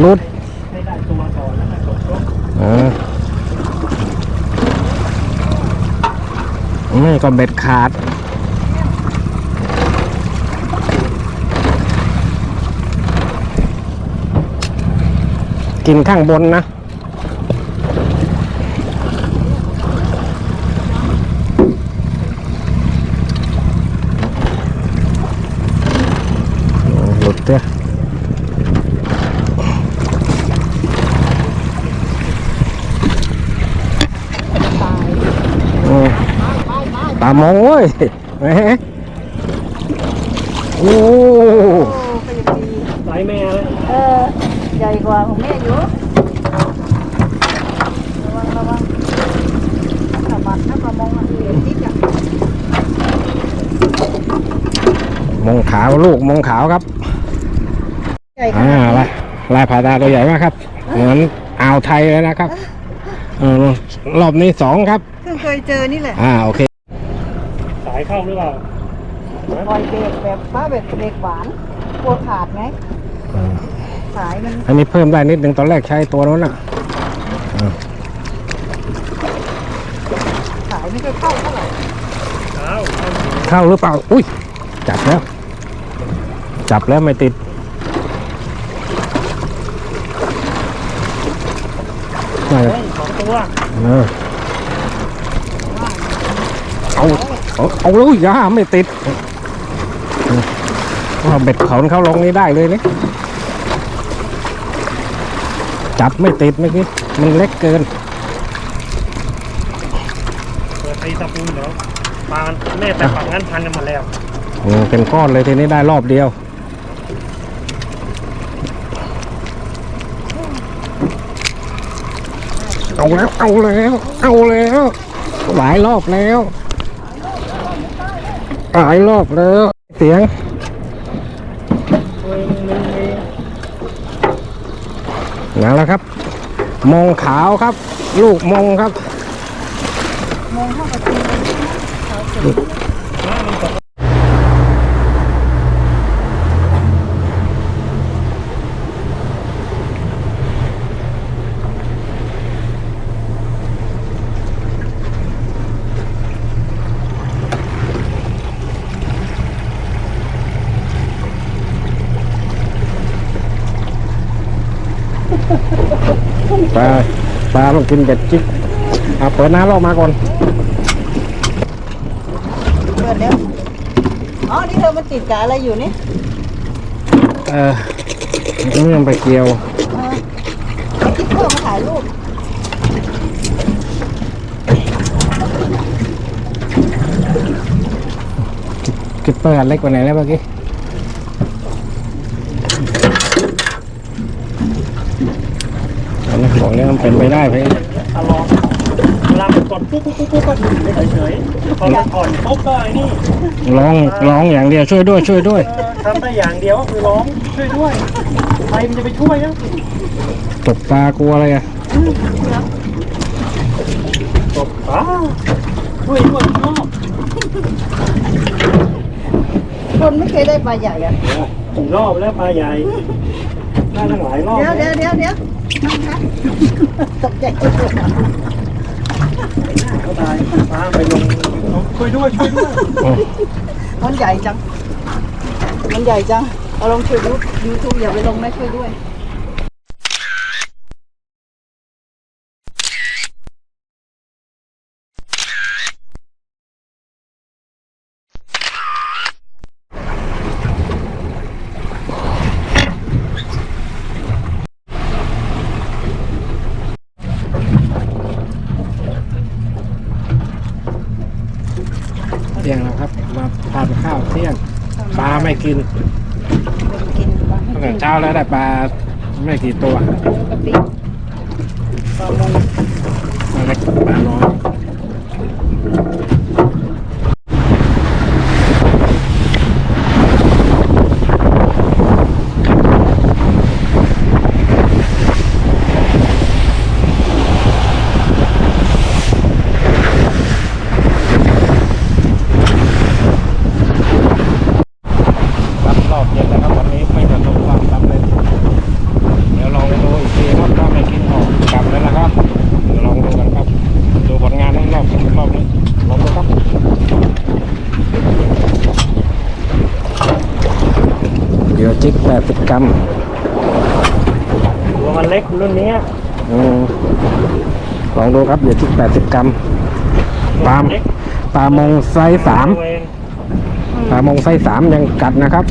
อ๋อนี่ก็เบ็ดขาด กินข้างบนนะหลุดเต้ย ตามองเว้ยแหมโอ้โอ้ก็ยังดีสายแม่เลยเออใหญ่กว่าของแม่อยู่ระวังระวังถ้าบัดถ้าประมงอันนี้ติ๊กอะมงขาวลูกมงขาวครับใหญ่ขอ่านาดลายลายผาดาตัวใหญ่มากครับ เหมือนอ่าวไทยเลยนะครับเออรอบนี้สองครับ เพิ่งเคยเจอนี่แหละ อ่าโอเคสายเข้าหรือเปล่าปล่อยเบรกแบบฟ้าแบบเบรกหวานกลัวขาดไงอืมสายมันอันนี้เพิ่มได้นิดนึงตอนแรกใช้ตัวนั้นอะสายไม่ค่อยเข้าเท่าไหร่เข้าเข้าเข้าหรือเปล่า อุ้ยจับแล้ว จับแล้วไม่ติดน่าจะเฮ้ยสองตัวเออเอา เอาเอาเลยอย่าไม่ติดว่าเบ็ดขอนเขาลงนี้ได้เลยนี่จับไม่ติดเมื่อกี้มันเล็กเกินเปิดตีตะปูนเดี๋ยวปลาแม่แต่ฝั่งนั้นพันกันหมดแล้วโอ้เป็นก้อนเลยทีนี้ได้รอบเดียวเอาแล้วเอาแล้วเอาแล้วหลายรอบแล้ว หลายรอบแล้ว เสียงนั่นึงเองอย่างแล้วครับ มงขาวครับ ลูกมงครับ มงเข้าประตู น้ำมันตก ปลาปลาต้องกินเบ็ดจิกเอาเปิดน้ำลอกมาก่อนเปิดแล้วอ๋อ นี่เธอมันติดกับอะไรอยู่นี่เออนี่มันไปเกี่ยวเออไอ้ที่เพื่อมาถ่ายรูปกิปเปอร์อันเล็กกว่าไหนแล้วเมื่อกี้อันนี้ของนี้ มันเป็นไปได้ไหมตลอดเวลามันกดปุ๊บปุ๊บปุ๊บปุ๊บก็หยุดเฉยๆพอมันก่อนปุ๊บก็ไอ้นี่ร้องร้องอย่างเดียวช่วยด้วยช่วยด้วยเออทำได้อย่างเดียวก็คือร้องช่วยด้วยใครมันจะไปช่วยนะตกปลากลัวอะไรอะตบปลาช่วยด้วยชอบคนไม่เคยได้ปลาใหญ่อะกี่รอบแล้วปลาใหญ่ ได้ตั้งหลายรอบเดี๋ยวแล้เดี๋ยววเดี๋ยวเดี๋ยวนั่งนะตกใจเขาตายปลาไปลงช่วยด้วยช่วยด้วยอืมมันใหญ่จัง มันใหญ่จัง เอาลงช่วยดูยูทูบอย่าไปลงนะช่วยด้วย เที่ยงแล้วครับ มาทานข้าวเที่ยง ปลาไม่กินกินปลาตั้งแต่เช้าแล้วได้ปลาไม่กี่ตัวกะปิปลามงปลาเล็กปลาน้อยรับรอบเย็นแล้วครับวันนี้ไม่ประสบความสำเร็จ เดี๋ยวลองดูอีกทีครับถ้าไม่กินออกกลับแล้วนะครับ จิกแปดสิบกรัมตัวมันเล็กรุ่นเนี้ยอืมลองดูครับเดี๋ยวจิกแปดสิบกรัมปลาเล็กปลามงไซส์สามเองปลามงไซส์สามยังกัดนะครับ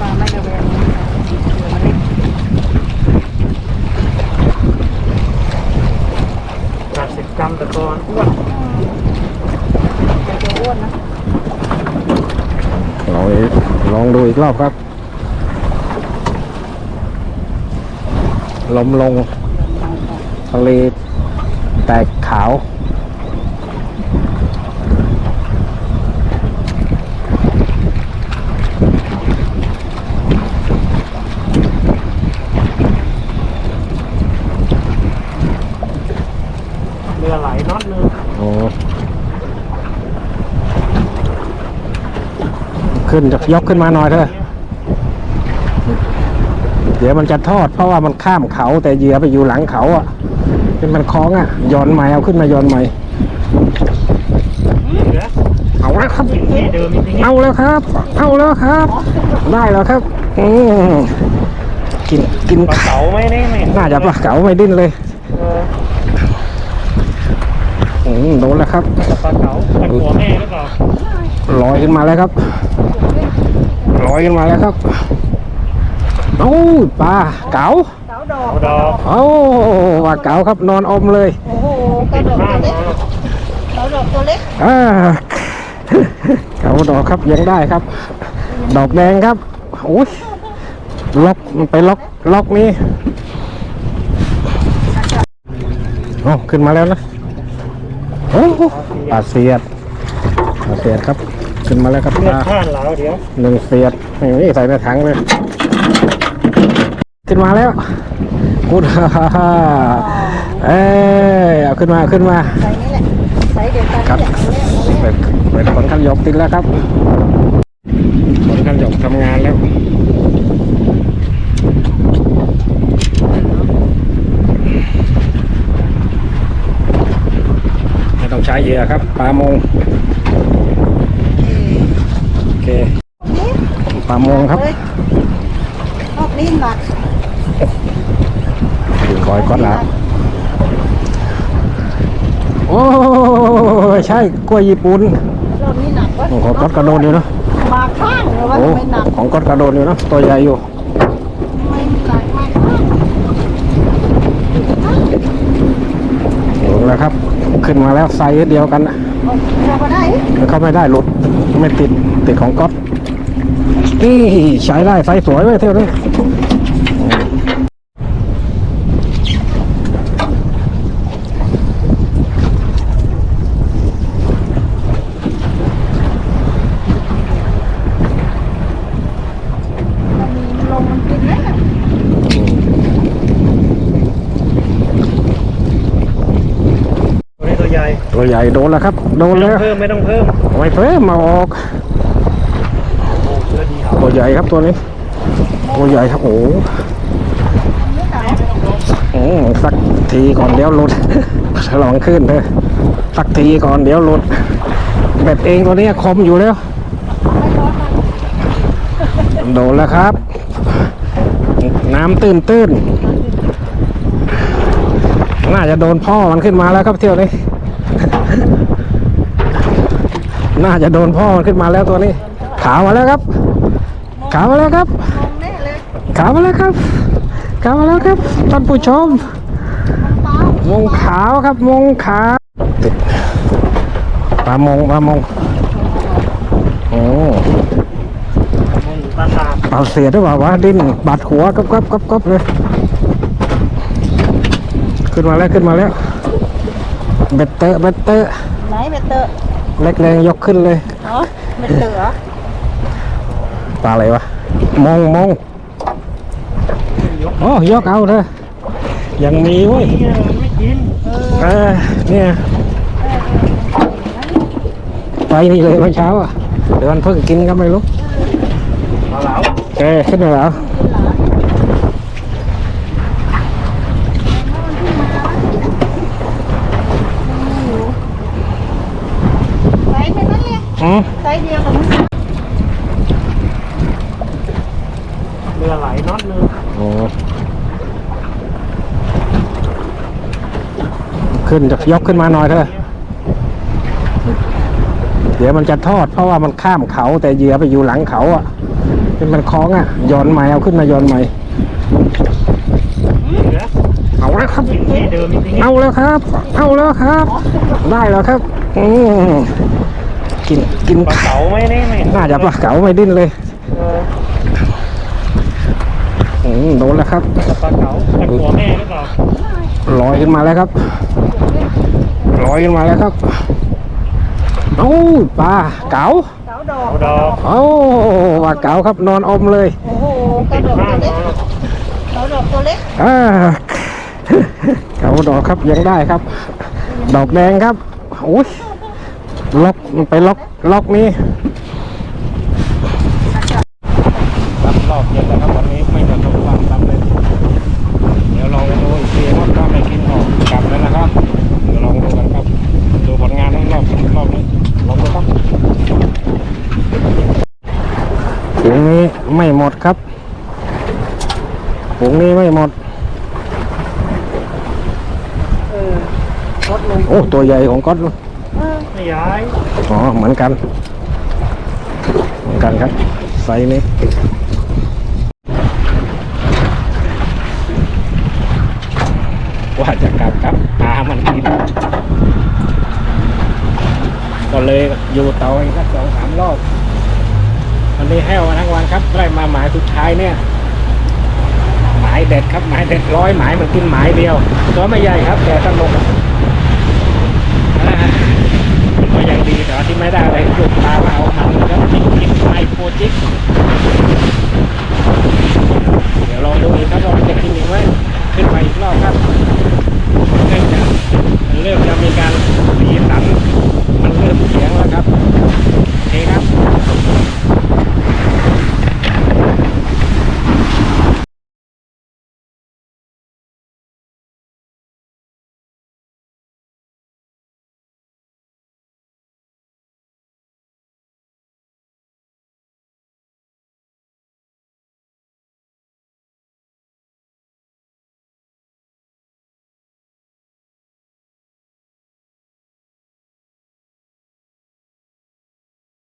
ปลาไม่กระเบนตัวมันเล็กแปดสิบกรัมแต่ตัวมันอ้วนแต่ตัวอ้วนนะลองอีกลองดูอีกรอบครับ ลมลงทะเลแตกขาว เรือไหลน็อตนึงโอ้ขึ้นจะยกขึ้นมาหน่อยเถอะ เดี๋ยวมันจะทอดเพราะว่ามันข้ามเขาแต่เหยื่อไปอยู่หลังเขาอะเป็นมันคล้องอะย้อนใหม่เอาขึ้นมาย้อนใหม่เหลือเอาแล้วครับกินที่เดิมจริงๆเอาแล้วครับ เอาแล้วครับ ได้แล้วครับอืมกินกินปลาเก๋าไหมเนี่ยไม่น่าจะปลาเก๋าไม่ดิ้นเลยเอออืมโดนแล้วครับแต่ปลาเก๋าแต่หัวแม่หรือเปล่าลอยขึ้นมาแล้วครับลอยขึ้นมาแล้วครับ โอ้ยปลาเก๋าเสาดอกเอาดอกโอ้ปลาเก๋าครับนอนอมเลย โอ้โหกระติดดอกข้าตัวงเล็กมาเสาดอกตัวเล็กอ่าเก๋าดอกครับยังได้ครับ ดอกแดงครับโอ้ยล็อกมันไปล็อกล็อกนี้โอ้ขึ้นมาแล้วนะโอ้โหปลาเสียดปลาเสียดครับ ขึ้นมาแล้วครับเลืปอดลาข้านเหลาเดี๋ยวหนึ่งเสียดนี่ใส่ในถังเลย ขึ้นมาแล้วกูดฮ่าฮ่าฮ่าเอ้ยเอาขึ้นมาเอาขึ้นมาใส่นี่แหละใส่เดียวกันครับนี่แหละเอาเลยเอาเลยเป็นเป็นคนขันยกติดแล้วครับคนขันยกทำงานแล้วไม่ต้องใช้เหยื่อครับปลามงโอเคปลามงครับเลยรอบนี้หนัก ถึงคอยก้อนละโอ้ยใช่กล้วยญี่ปุ่นรอบนี้หนักวะของก๊อตกระโดดอยู่เนอะมาข้างเลยว่าโอ้ทำไมหนักของก๊อตกระโดดอยู่เนอะตัวใหญ่อยู่ทำไมหนักมาข้างลงแล้วครับ ขึ้นมาแล้วไซส์เดียวกันนะเราก็ได้มันเข้าไม่ได้หลุดไม่ติดติดของก๊อตนี่ใช้ได้ไซส์สวยไว้ยเท่านี้ มันมีลมมันกินแล้วน่ะ ตัวนี้ตัวใหญ่ ตัวใหญ่ โดนแล้วครับ โดนไม่ต้แล้องวเพิ่มไม่ต้องเพิ่มไม่เพิ่มมาออกโอ้เลือดดีครับตัวใหญ่ครับตัวนี้ตัวใหญ่ครับโอ้โหไม่ตายอืมสักทีก่อนเดี๋ยวหลุดฉลองขึ้นเถอะสักทีก่อนเดี๋ยวหลุดเบ็ดเองตัวนี้คมอยู่แล้วโดนแล้วครับ น้ำตื้นตื้นน่าจะโดนพ่อมันขึ้นมาแล้วครับเที่ยวนี้ น่าจะโดนพ่อมันขึ้นมาแล้วตัวนี้ ขาวมาแล้วครับ ขาวมาแล้วครับมองแน่เลยขาวมาแล้วครับ ขาวมาแล้วครับท่านผู้ชม มงขาวครับมงขาวติดปลามงปลามงโอ้ปลาสาบปลาเสียด้วยเปล่าวะดิ้นบาดหัวก๊อบก๊อบก๊อบก๊อบเลย ขึ้นมาแล้วขึ้นมาแล้วเบ็ดเตอะเบ็ดเตอะไหนเบตเตอร์ เล็กแรงยกขึ้นเลยเนาะเบตเตอร์เหรอปลาอะไรวะมงมงโอ้ยกเอาเถอะยังมีเว้ยเนี่ยมันไม่กินเออเนี่ยไปนี่เลยเมื่อเช้าอะเดี๋ยวมันเพิ่งกินก็ไม่รู้ปลาเหลาเอขึ้นมาแล้ว อืเดียวกัมึงเรือไหลน็อตนึงโอ้ขึ้นจะยกขึ้นมาหน่อยเถอะเดี๋ยวมันจะทอดเพราะว่ามันข้ามเขาแต่เหยื่อไปอยู่หลังเขาอะเป็นมันคล้องอะย้อนใหม่เอาขึ้นมาย้อนใหม่เอาแล้วครับ เอาแล้วครับ เอาแล้วครับ ได้แล้วครับ อื กินกินปลาเก๋าไหมนี่ไม่น่าจะปลาเก๋าไม่ดิ้นเลยเอออืมโดนแล้วครับปลาเก๋าแต่หัวแม่หรือเปล่าลอยขึ้นมาแล้วครับลอยขึ้นมาแล้วครับเอ้าปลาเก๋าเก๋าดอกเอาดอกเอ้าปลาเก๋าครับนอนอมเลยโอ้โหเก๋าติดดอกมากตัวเล็กเนาะเก๋าดอกตัวเล็กอ่าเก๋าดอกครับยังได้ครับ ดอกแดงครับโอ้ย ล็อกมันไปล็อกล็อกนี้รับรอบเย็นแล้วครับวันนี้ไม่ประสบความสำเร็จเดี๋ยวลองดูอีกทีว่าถ้าไม่กินออกกลับแล้วนะครับเดี๋ยวลองดูกันครับดูผลงานรอบรอบนี้ลองดูครับถุงนี้ไม่หมดครับถุงนี้ไม่หมดเออรถลงโอ้ตัวใหญ่ของก๊อต ไม่ย้าย อ๋อ เหมือนกัน เหมือนกันครับ ไซส์นี้ว่าจะกลับครับตามันกินก็เลยอยู่เตาอีกสักสองสามรอบวันนี้แห้วทั้งวันครับได้มาหมายสุดท้ายเนี่ยหมายเด็ดครับหมายเด็ดร้อยหมายมันกินหมายเดียวตัวไม่ใหญ่ครับแต่สนุก ก็ยังดีแต่ว่าที่ไม่ได้อะไรคือปลาเอาหันแล้วทิ้งทิ้งไปโปรเจกเดี๋ยวลองดูอีกครับว่าจะขึ้นอีกไหมขึ้นไปอีกรอบครับเนื่องจากมันเริ่มจะมีการสีสันมันเริ่มเสียงแล้วครับโอเคครับ